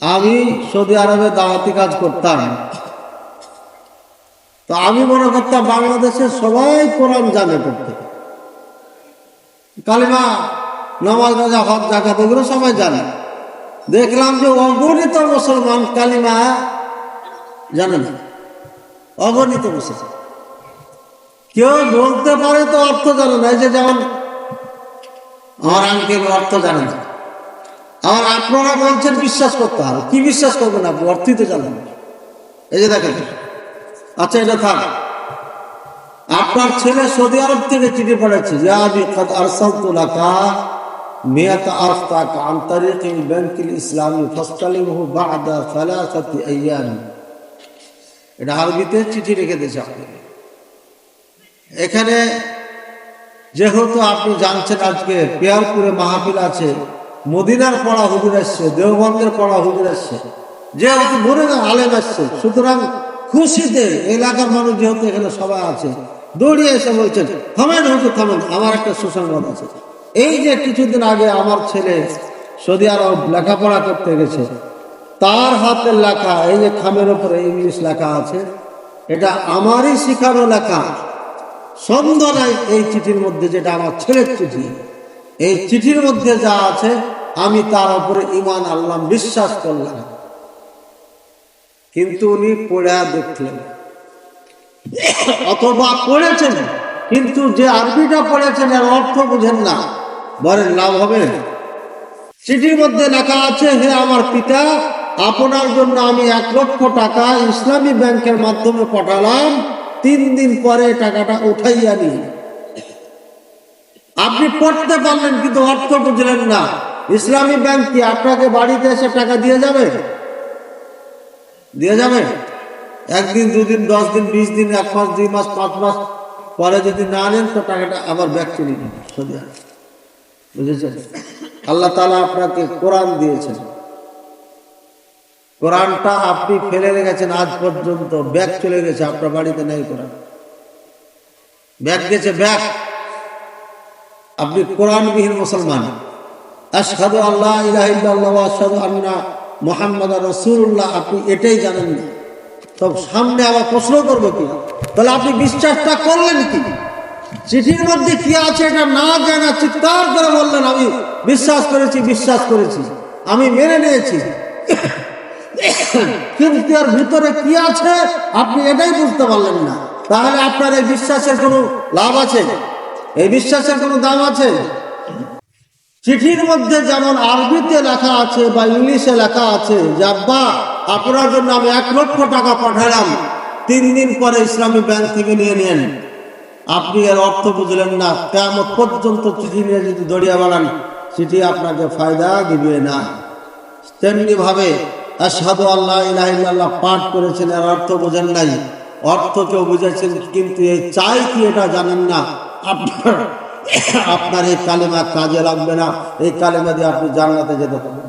আমি সৌদি আরবে দাওয়াতি কাজ করতাম। তো আমি মনে করতাম বাংলাদেশের সবাই কোরআন জানে পড়তে। কালিমা, নামাজ, রাজা হক জাকাত এগুলো সবাই জানে। দেখলাম যে অগণিত মুসলমান কালিমা জানে না। অগণিত মুসলমান। কেউ বলতে পারে তো অর্থ জানে না। এই যে যেমন, আমার আঙ্কেল অর্থ জানে না। আর আপনারা বলছেন বিশ্বাস করতে হবে। কি বিশ্বাস করবেন আপনি? অর্থই তো জানেন। এই যে দেখেন। আচ্ছা এটা থাক। আপনার ছেলে সৌদি আরব থেকে চিঠি পড়েছে যে আমি কদ আরসালতু লাকা মিয়াত আফতাক আন তারিক ব্যাংক ইসলামী ফাস্তালিমহু বাদা সালাসাতি আইয়াম। এটা আরবিতে চিঠি রেখে দিয়েছে আপনাকে এখানে যেহেতু আপনি জানছেন আজকে পেয়ারপুরে মাহফিল আছে মদিনার পড়া হুজুর আসছে, দেওবন্দের পড়া হুজুর আসছে। যেহেতু মনে না আলেম আসছে, সুতরাং খুশিতে এলাকার মানুষ যেহেতু এখানে সবাই আছে, দৌড়িয়ে এসে বলছেন, থামেন হুজুর, থামেন, আমার একটা সুসংবাদ আছে। এই যে কিছুদিন আগে আমার ছেলে সৌদি আরব লেখাপড়া করতে গেছে, তার হাতের লেখা, এই যে খামের উপরে ইংলিশ লেখা আছে, এটা আমারই শিখানো লেখা। সন্দেহ নাই এই চিঠির মধ্যে যেটা আমার ছেলের চিঠি এই চিঠির মধ্যে যা আছে, আমি তার উপরে ইমান আল্লাহ বিশ্বাস করলাম। কিন্তু উনি পড়া দেখলেন। অথবা পড়েছেন, কিন্তু যে আরবিটা পড়েছেন, এর অর্থ বুঝেন না। বলেন, লাভ হবে? চিঠির মধ্যে লেখা আছে, হে আমার পিতা, আপনার জন্য আমি এক লক্ষ টাকা ইসলামী ব্যাংকের মাধ্যমে পাঠালাম। তিন দিন পরে টাকাটা উঠাইয়া নিই আপনি পড়তে পারলেন, কিন্তু অর্থ বুঝলেন না। ইসলামী ব্যাংক কি আপনাকে বাড়িতে এসে টাকা দিয়ে যাবে? দিয়ে যাবে? একদিন, দুদিন, দশ দিন, বিশ দিন, এক মাস, দুই মাস, পাঁচ মাস, পরে যদি না নেন, তো টাকাটা আবার ব্যাগ চলে আরব। বুঝেছেন? আল্লাহ তালা আপনাকে কোরআন দিয়েছেন। কোরআনটা আপনি ফেলে রেখেছেন, আজ পর্যন্ত ব্যাগ চলে গেছে, আপনার বাড়িতে নেই কোরআন। ব্যাগ গেছে ব্যাগ আপনি কোরআনবিহীন মুসলমান। আশহাদু আল্লাহ ইলাহা ইল্লাল্লাহ আশহাদু আন্না মুহাম্মাদার রাসূলুল্লাহ, আপনি এটাই জানেন না। তো সামনে আবার প্রশ্ন করব কি? তাহলে আপনি বিশ্বাসটা করলেন কি? চিঠির মধ্যে কি আছে এটা না জানা চিৎকার করে বললেন, আমি বিশ্বাস করেছি বিশ্বাস করেছি। আমি মেনে নিয়েছি। কিন্তু এর ভিতরে কি আছে, আপনি এটাই বুঝতে পারলেন না। তাহলে আপনার এই বিশ্বাসের কোনো লাভ আছে? এই বিশ্বাসের কোনো দাম আছে? চিঠির মধ্যে যেমন আরবিতে লেখা আছে বা ইংলিশে লেখা আছে যে, আব্বা, আপনার জন্য আমি এক লক্ষ টাকা পাঠালাম। তিন দিন পরে ইসলামী ব্যাংক থেকে নিয়ে নেন আপনি এর অর্থ বুঝলেন না। কেমন পর্যন্ত চিঠি নিয়ে যদি দড়িয়া বাড়ান চিঠি আপনাকে ফায়দা দিবে না। তেমনি ভাবে আসাদু আল্লাহ ইলাহা ইল্লাল্লাহ পাঠ করেছেন, এর অর্থ বোঝেন নাই। অর্থ কেউ বুঝেছেন, কিন্তু এই চাই কি এটা জানেন না। আপনার এই কালেমা কাজে লাগবে না এই কালেমা দিয়ে আপনি জান্নাতে যেতে পারবেন।